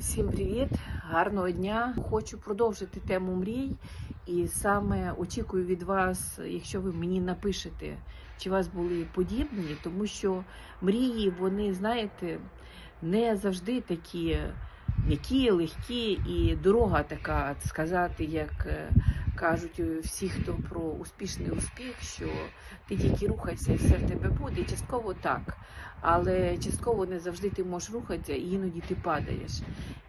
Всім привіт, гарного дня. Хочу продовжити тему мрій, і саме очікую від вас, якщо ви мені напишете, чи у вас були подібні, тому що мрії, вони, знаєте, не завжди такі м'які, легкі, і дорога така сказати, як е, кажуть всі, хто про успішний успіх, що ти тільки рухайся, і все в тебе буде. І частково так. Але частково не завжди ти можеш рухатися, і іноді ти падаєш.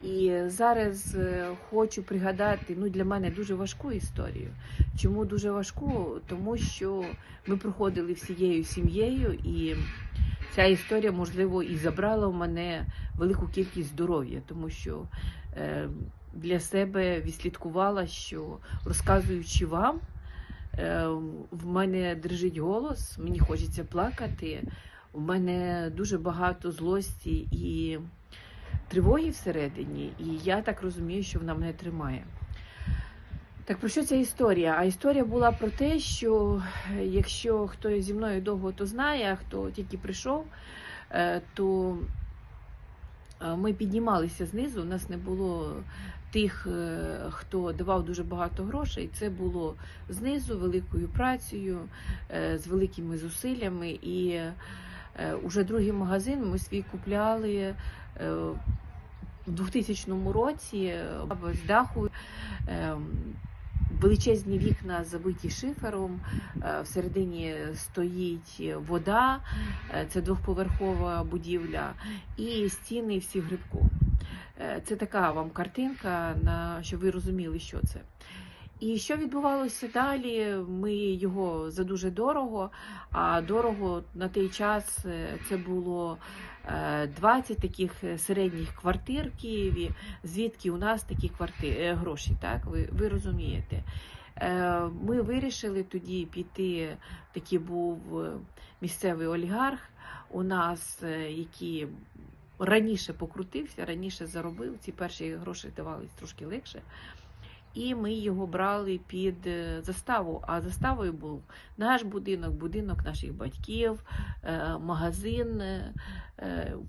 І зараз е, хочу пригадати ну для мене дуже важку історію. Чому дуже важку? Тому що ми проходили всією сім'єю, і ця історія, можливо, і забрала в мене велику кількість здоров'я, тому що е, для себе відслідкувала, що розказуючи вам, е, в мене дрижить голос, мені хочеться плакати. У мене дуже багато злості і тривоги всередині, і я так розумію, що вона мене тримає. Так про що ця історія? А історія була про те, що е, якщо хто зі мною довго то знає, а хто тільки прийшов, е, то ми піднімалися знизу. У нас не було тих, е, хто давав дуже багато грошей. Це було знизу великою працею, е, з великими зусиллями. І е, уже другий магазин ми свій купляли в 2000 році з даху. е, Величезні вікна забиті шифером, всередині стоїть вода, це двохповерхова будівля, і стіни всі грибку. Е, Це така вам картинка, на щоб ви розуміли, що це. І що відбувалося далі? Ми його за дуже дорого, а дорого на той час е, це було е, 20 таких середніх квартир в Києві. Звідки у нас такі квартири гроші? Так, ви, ви розумієте? Е, Ми вирішили тоді піти. Такий був е, місцевий олігарх у нас, е, який раніше покрутився, раніше заробив. Ці перші гроші давались трошки легше. І ми його брали під е, заставу. А заставою був наш будинок, будинок наших батьків, е, магазин е,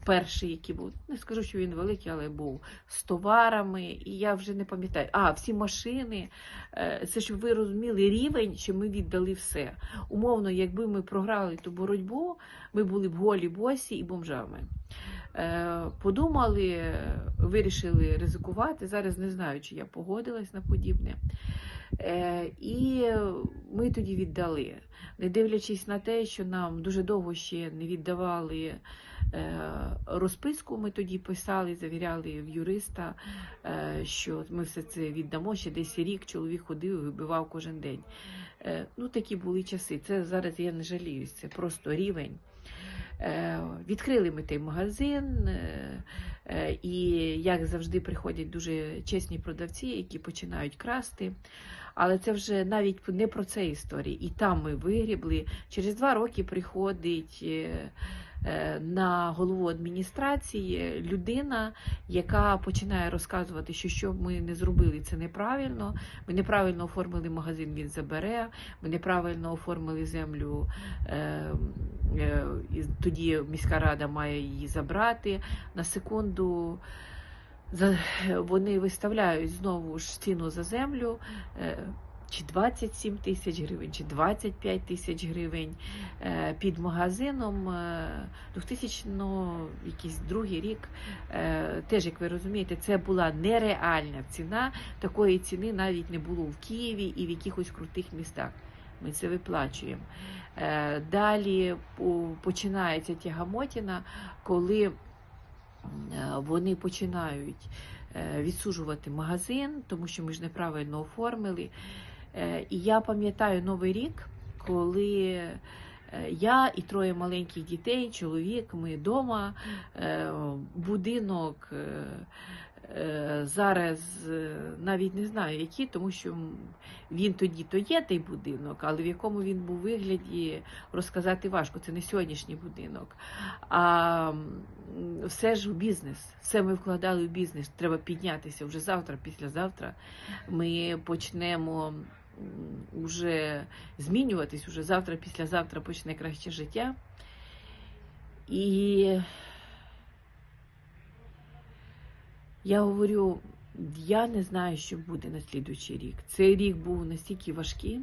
перший, який був. Не скажу, що він великий, але був з товарами. І я вже не пам'ятаю. А, всі машини. Це щоб ви розуміли рівень, що ми віддали все. Умовно, якби ми програли ту боротьбу, ми були б голі босі і бомжами. Е, Подумали, вирішили ризикувати. Зараз не знаю, чи я погодилась на подібне. Е, І ми тоді віддали, не дивлячись на те, що нам дуже довго ще не віддавали розписку. Ми тоді писали, завіряли в юриста, е, що ми все це віддамо. Ще десь рік чоловік ходив і вибивав кожен день. Е, Ну, такі були часи. Це зараз я не жаліюсь, це просто рівень. Е, Відкрили ми той магазин, е, е, і як завжди приходять дуже чесні продавці, які починають красти. Але це вже навіть не про це історія. І там ми вигрібли. Через два роки приходить е, е, на голову адміністрації людина, яка починає розказувати, що що ми не зробили, це неправильно. Ми неправильно оформили магазин, він забере. Ми неправильно оформили землю. Е, е, тоді міська рада має її забрати. На секунду вони виставляють знову ж ціну за землю. Чи 27 тисяч гривень, чи 25 тисяч гривень е, під магазином е, 2000 якийсь другий рік. е, Теж, як ви розумієте, це була нереальна ціна. Такої ціни навіть не було в Києві і в якихось крутих містах. Ми це виплачуємо. Далі починається тягамотіна, коли вони починають відсуджувати магазин, тому що ми ж неправильно оформили. Е, І я пам'ятаю Новий рік, коли е, я і троє маленьких дітей, чоловік, ми вдома, будинок. е, е, Зараз навіть не знаю, який, тому що він тоді то є той будинок, але в якому він був вигляді розказати важко. Це не сьогоднішній будинок. А все ж в бізнес. Все ми вкладали в бізнес. Треба піднятися вже завтра, післязавтра. Ми почнемо м, уже змінюватись. Уже завтра, післязавтра почне краще життя. І Я говорю, я не знаю, що буде на слідуючий рік. Цей рік був настільки важкий,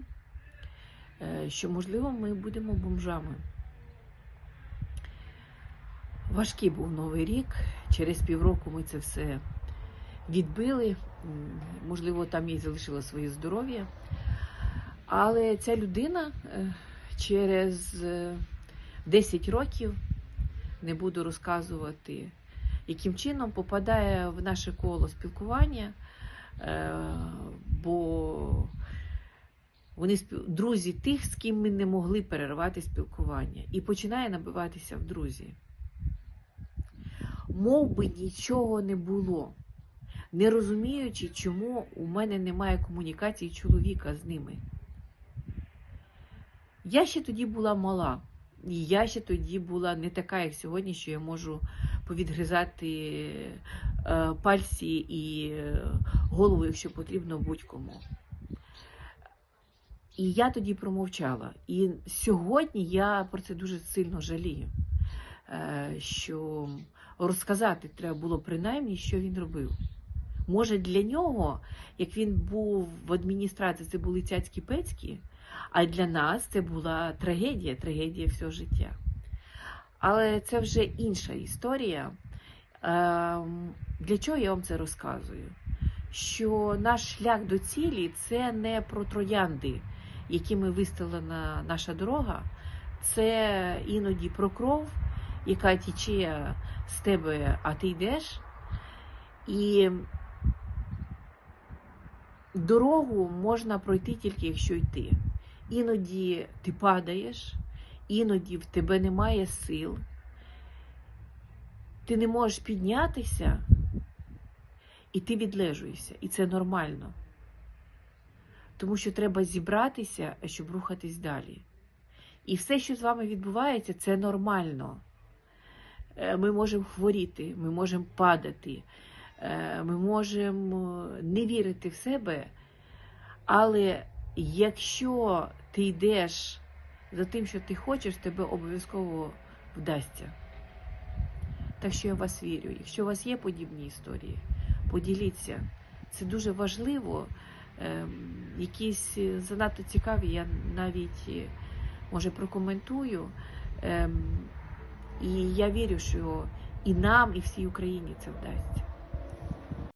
е, що, можливо, ми будемо бомжами. Важкий був новий рік. Через півроку ми це все відбили. Можливо, там і залишило своє здоров'я. Але ця людина е, через е, 10 років не буду розказувати, яким чином попадає в наше коло спілкування, е, бо вони друзі тих, з ким ми не могли перервати спілкування, і починає набиватися в друзі. Мов би нічого не було, не розуміючи, чому у мене немає комунікації чоловіка з ними. Я ще тоді була мала, я ще тоді була не така, як сьогодні, що я можу повідгризати е, пальці і е, голову, якщо потрібно, будь-кому. І я тоді промовчала. І сьогодні я про це дуже сильно жалію, е, що розказати треба було принаймні, що він робив. Може, для нього, як він був в адміністрації, це були цяцькі пецькі, а для нас це була трагедія, трагедія всього життя. Але це вже інша історія. Ем, Для чого я вам це розказую? Що наш шлях до цілі це не про троянди, якими вистелена наша дорога, це іноді про кров, яка тіче з тебе, а ти йдеш. І дорогу можна пройти тільки якщо йти. Іноді ти падаєш, іноді в тебе немає сил, ти не можеш піднятися, і ти відлежуєшся. І це нормально. Тому що треба зібратися, щоб рухатись далі. І все, що з вами відбувається, це нормально. Е, Ми можемо хворіти, ми можемо падати, е, ми можемо не вірити в себе, але якщо ти йдеш за тим, що ти хочеш, тебе обов'язково вдасться. Так що я в вас вірю. Якщо у вас є подібні історії, поділіться. Це дуже важливо. Ем, Якісь е, занадто цікаві, я навіть е, може прокоментую. Ем, І я вірю, що і нам, і всій Україні це вдасться.